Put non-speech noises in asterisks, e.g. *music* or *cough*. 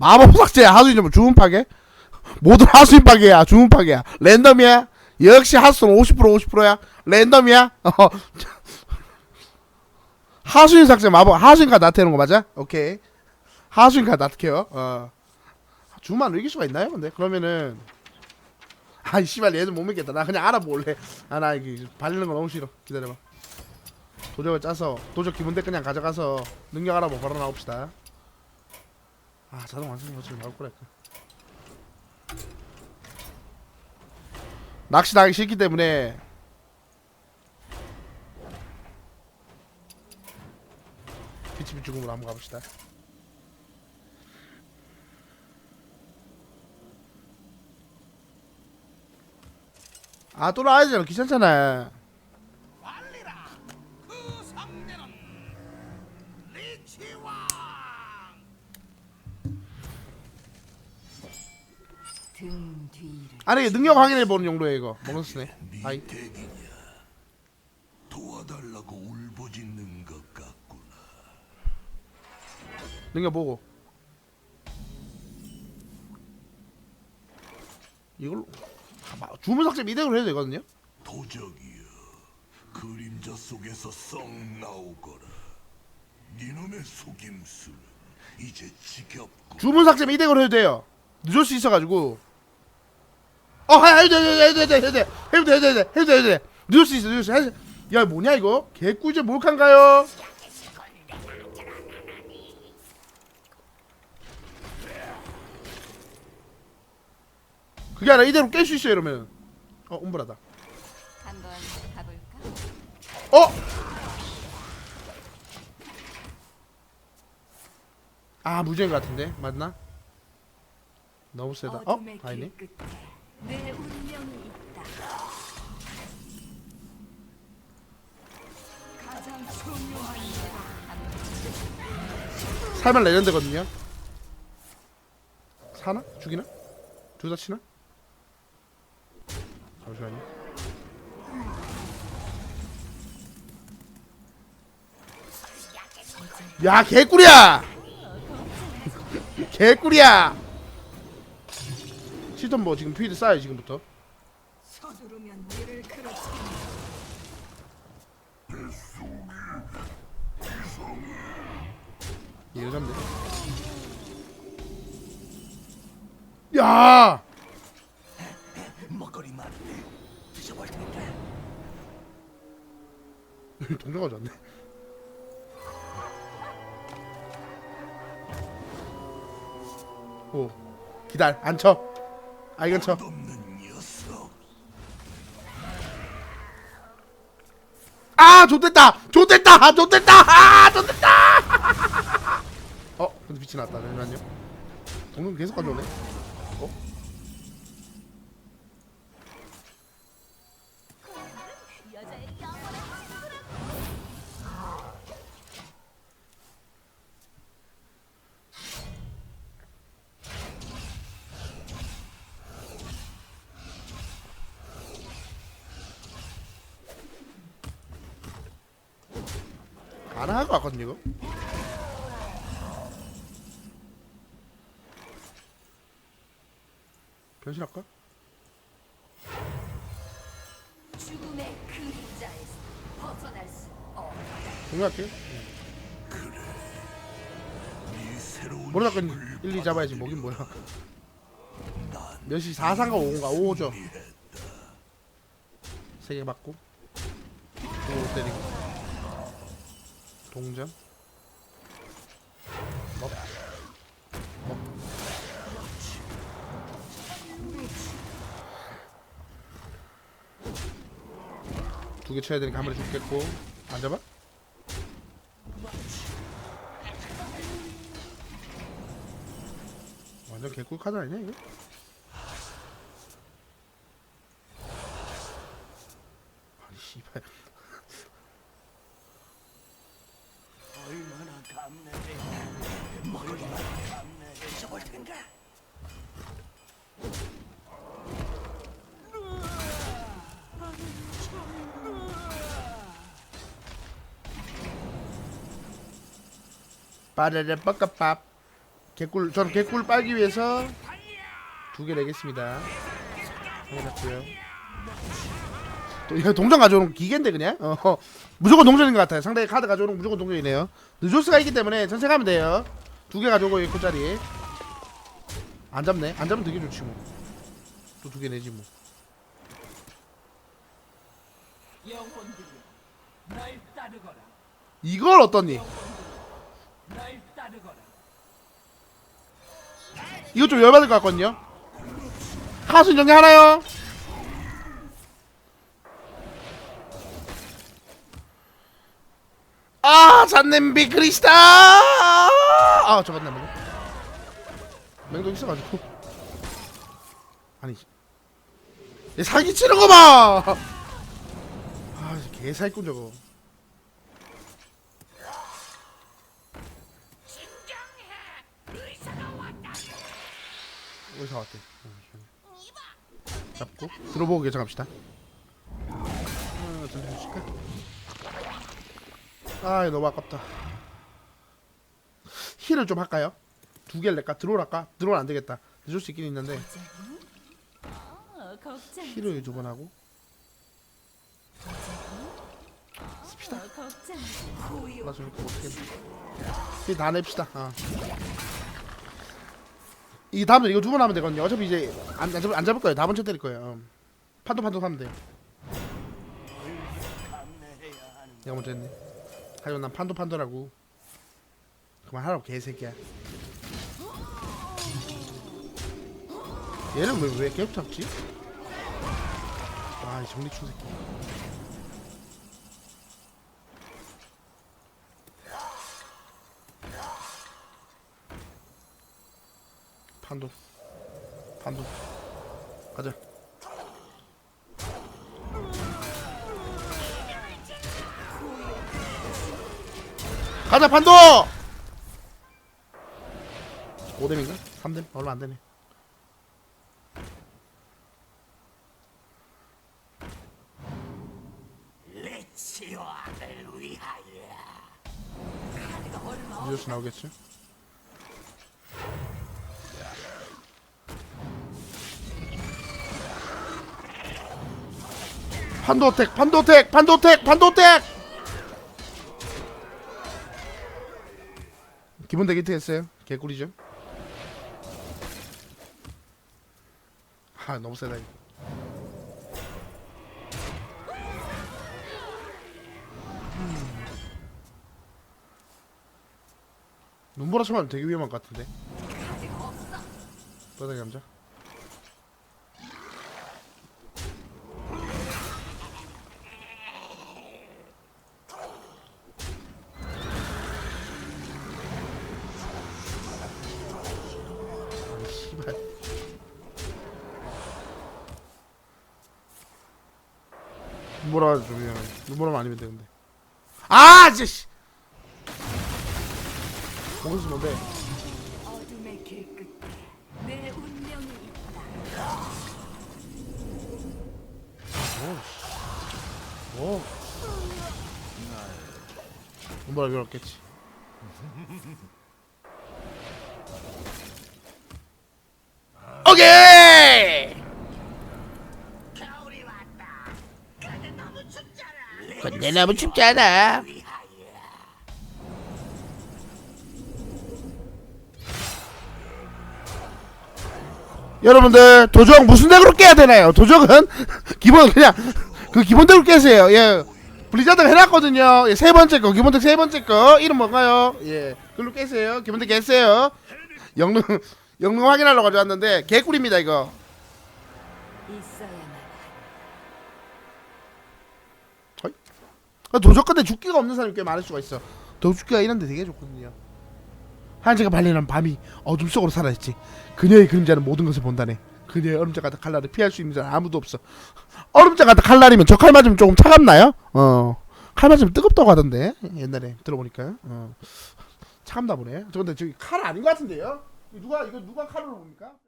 마법 삭제 하수인 좀 주문 파괴? 모두 하수인 파괴야 주문 파괴야. 랜덤이야? 역시 하수는 50% 50%야? 랜덤이야? 어. 하수인 삭제 마법 하수인 카드 나타내는 거 맞아? 오케이. 하수인 카드 나타켜요. 어. 주만 이길 수가 있나요 근데? 그러면은. 아이 씨발 얘들 못 믿겠다. 나 그냥 알아볼래. 아 나 이게 발리는 거 너무 싫어. 기다려봐. 도적을 짜서 도적 기본대 그냥 가져가서 능력 알아보고 바로 나옵시다 아 자동 완성 거치를 나올 거랄까 낚시 나기 싫기 때문에. 피치비 죽음으로 한번 가봅시다. 아 또 나와야지 귀찮잖아 등 뒤를 아니 능력 확인해 보는 용도에 이거. 보너스네. 아이. 대기냐 도와달라고 울부짖는 것 같구나. 능력 보고. 이걸로. 아마 주문 삭제 미대로 해도 되거든요? 도적이여 그림자 속에서 썩 나오거라. 니놈의 속임수는 이제 지겹고. 주문 삭제 미대로 해도 돼요. 늦을 수 있어가지고 어 해- 해도 돼 해도 돼 해도 돼 해도 돼. 해도 돼 해도 돼 해도 돼 해도 돼. 늦을 수 있어 늦을 수 있어. 야 뭐냐 이거? 개꿀잼 몰칸가요? 그게 아니라 이대로 깰 수 있어 이러면. 어 um브라다. 한번 가볼까? 어? 아 무죄인 것 같은데? 맞나? 너무 세다. 어? 아니네 내 운명이 있다. 가장 중요한 살면 레전드거든요 사나? 죽이나? 둘 다 치나? 잠시만요 야 개꿀이야 개꿀이야 시던 뭐 지금 필드 쌓여 지금부터? 서두르면 일을 그렇지. 잡네 야! 먹거리 많네 드셔볼 텐가 *laughs* 동료가 졌네. 오 기다려 안쳐 아 이건 쳐 아, 좋됐다! 좋됐다! 아, 좋됐다! 아, 좋됐다! 어, 근데 빛이 났다. 잠시만요. 동동 계속 가져오네. 어? 가 능할 것 같거든요, 이거. 변신할까? 죽음의 그림자에서 벗어날 수 없다. 동료할게요. 이 새로운 모르다 힘을 1, 2 잡아야지. 뭐긴 뭐야. 난몇 시? 4상가 5인가? 5죠. 이해했다. 3개 맞고. 5 때리고. 동전. 먹. 먹. 두개 쳐야 되니까 한 마리 죽겠고. 안 잡아? 완전 개꿀 카드 아니냐 이거 얼마나 감내해 얼마나 감내해 저볼 텐가 빠르르 뻐까밥 개꿀 저는 개꿀 빨기 위해서 두 개 내겠습니다. 해놨고요. 또 동전 가져오는 기계인데 그냥 어, 무조건 동전인 것 같아요. 상대 카드 가져오는 거 무조건 동전이네요. 느조스가 있기 때문에 가면 돼요. 두 개 가져오고 개꿀짜리. 안 잡네. 안 잡으면 되게 좋지 뭐. 또 두 개 내지 뭐. 이걸 어떠니? 이거 좀 열받을 것 같거든요. 하순 정리 하나요? 아, 잔냄비 크리스타! 아, 저건 나 맹독 있어가지고. 아니, 얘 사기 치는 거 봐! 아, 개사기꾼 저거. 어디서 왔대? 잡고 들어보고. 아, 잠시만 쉴까? 아, 이거 너무 아깝다. 힐을 좀 할까요? 두 개를 낼까? 드롤 할까? 드롤 안 되겠다. 늦을 수 있긴 있는데 어. 힐을 두 번 하고 어. 고요. 나좀 이렇게 어떻게 힐다 냅시다. 아. 이 다음에 이거 두 번 하면 되거든요. 어차피 이제 안, 안, 잡을, 안 잡을 거예요. 다 번째 때릴 거예요. 음. 판도 판도 하면 돼요. 내가 먼저 했네. 하지만 난 판도 판도라고. 그만하라고 개새끼야. 얘는 왜, 왜 계속 잡지? 아, 이 정리충 새끼. 판도. 판도. 가자. 가자 판도! 5뎀인가? 3뎀? 얼마 안 되네. 레치와를 위하여. 뉴스 나오겠지? 판도택, 판도택, 판도택, 판도택! 기본 대기트 했어요. 개꿀이죠. 아 너무 세다 이거. 눈보라 쳐면 되게 위험한 것 같은데. 떠다기 감자. 눈보라 좀 위험해. 눈보라만 아니면 되는데. 아, 진짜 씨. 먹을 수 뭔데? 어둠의 길 끝에 내 운명이 있다. 뭐? 눈보라 위험했겠지. 오케이! 겨울이 왔다. 근데 너무 춥지 않아? 여러분들 도적 무슨 덱으로 깨야 되나요? 도적은 *laughs* 기본 그냥 그 기본 덱으로 깨세요. 예. 블리자드가 해놨거든요. 예, 세 번째 거 기본 덱세 번째 거 이름 뭔가요? 예, 그걸로 깨세요. 기본 덱 깨세요. 영능 영능 확인하러 가져왔는데 개꿀입니다 이거. 아, 도적 근데 죽기가 없는 사람이 꽤 많을 수가 있어. 도적 죽기가 이런데 되게 좋거든요. 한지가 발리는 밤이 어둠 속으로 사라졌지. 그녀의 그림자는 모든 것을 본다네. 그녀의 얼음자 같은 칼날을 피할 수 있는 자는 아무도 없어. 얼음자 같은 칼날이면 저 칼 맞으면 조금 차갑나요? 어. 칼 맞으면 뜨겁다고 하던데 옛날에 들어보니까. 어. 차갑나 보네. 저 근데 저기 칼 아닌 것 같은데요? 누가 이거 누가 칼로 봅니까?